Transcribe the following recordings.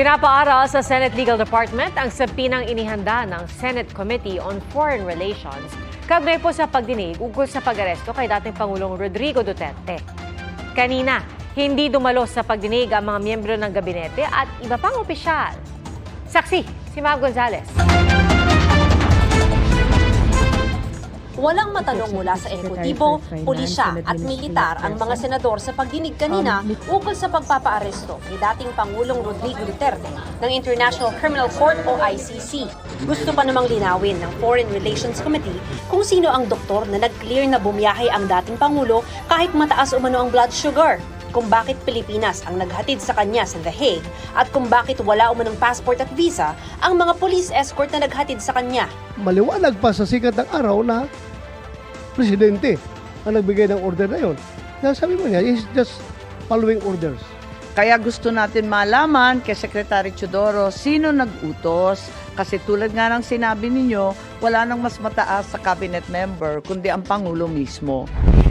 Pinapaaral sa Senate Legal Department ang sapinang inihanda ng Senate Committee on Foreign Relations kaugnay po sa pagdinig ukol sa pag-aresto kay dating Pangulong Rodrigo Duterte. Kanina, hindi dumalo sa pagdinig ang mga miyembro ng gabinete at iba pang opisyal. Saksi, si Mav Gonzalez. Walang matanong mula sa ehekutibo, pulisya at militar ang mga senador sa pagdinig kanina ukol sa pagpapaaresto ni dating Pangulong Rodrigo Duterte ng International Criminal Court o ICC. Gusto pa namang linawin ng Foreign Relations Committee kung sino ang doktor na nag-clear na bumiyahe ang dating Pangulo kahit mataas umano ang blood sugar kung bakit Pilipinas ang naghatid sa kanya sa The Hague at kung bakit wala umanong passport at visa ang mga police escort na naghatid sa kanya. maliwanag pa sa sikat ng araw na presidente ang nagbigay ng order na yon. Kaya sabi mo niya, he's just following orders. Kaya gusto natin malaman kay Secretary Chodoro sino nag-utos kasi tulad nga ng sinabi ninyo, wala nang mas mataas sa cabinet member kundi ang Pangulo mismo.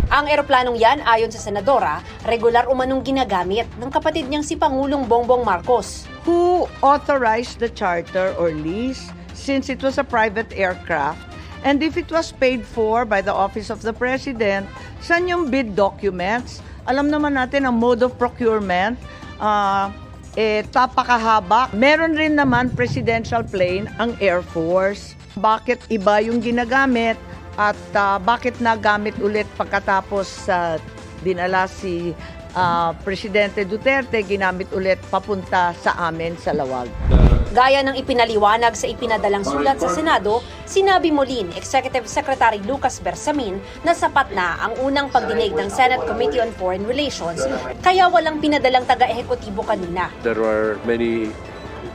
Ang eroplanong yan, ayon sa senadora, regular umanong ginagamit ng kapatid niyang si Pangulong Bongbong Marcos. Who authorized the charter or lease since it was a private aircraft? And if it was paid for by the Office of the President, saan yung bid documents? Alam naman natin ang mode of procurement, ah, eh, tapakahaba. Meron rin naman presidential plane ang Air Force. Bakit iba yung ginagamit at ah, bakit nagamit ulit pagkatapos sa dinala si ah, Presidente Duterte, ginamit ulit papunta sa amin sa Lawag. Gaya ng ipinaliwanag sa ipinadalang sulat sa Senado, sinabi muli ni Executive Secretary Lucas Bersamin na sapat na ang unang pagdinig ng Senate Committee on Foreign Relations, kaya walang pinadalang taga-ehekutibo kanina. there are many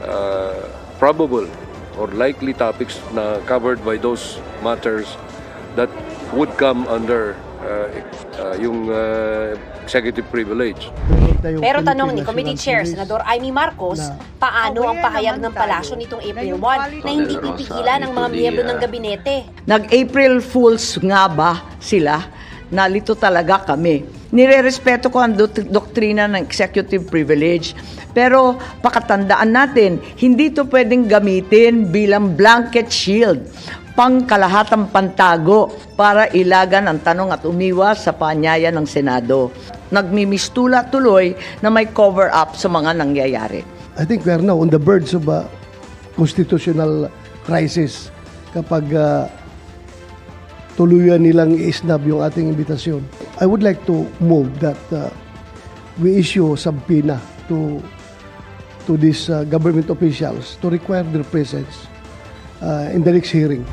uh, probable or likely topics na covered by those matters that would come under uh, uh, yung uh, executive privilege. Pero tanong ni Committee Chair Senador Amy Marcos, na- paano ang pahayag ng palasyo nitong April yung 1 na hindi pipigilan ng mga miyembro ng gabinete? Nag-April Fools nga ba sila? Nalito talaga kami. Nirerespeto ko ang dot- doktrina ng executive privilege. Pero pakatandaan natin, hindi to pwedeng gamitin bilang blanket shield pangkalahatang pantago para ilagan ang tanong at umiwas sa paanyaya ng Senado. Nagmimistula tuloy na may cover-up sa mga nangyayari. I think we are now on the verge of a constitutional crisis kapag uh, tuluyan nilang i-snub yung ating imbitasyon. I would like to move that uh, we issue subpoena to to these uh, government officials to require their presence uh, in the next hearing.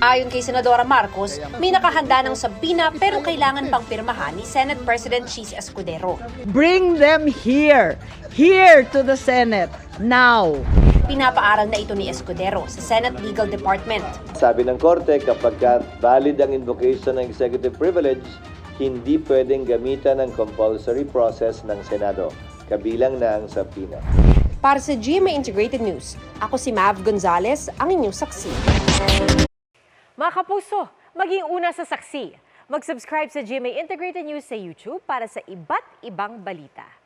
Ayon kay Senadora Marcos, may nakahanda ng sabina pero kailangan pang pirmahan ni Senate President Cheese Escudero. Bring them here, here to the Senate, now. Pinapaaral na ito ni Escudero sa Senate Legal Department. Sabi ng korte, kapag ka valid ang invocation ng executive privilege, hindi pwedeng gamitan ng compulsory process ng Senado, kabilang na ang subpoena. Para sa GMA Integrated News, ako si Mav Gonzalez, ang inyong saksi. Mga kapuso, maging una sa saksi. Mag-subscribe sa GMA Integrated News sa YouTube para sa iba't ibang balita.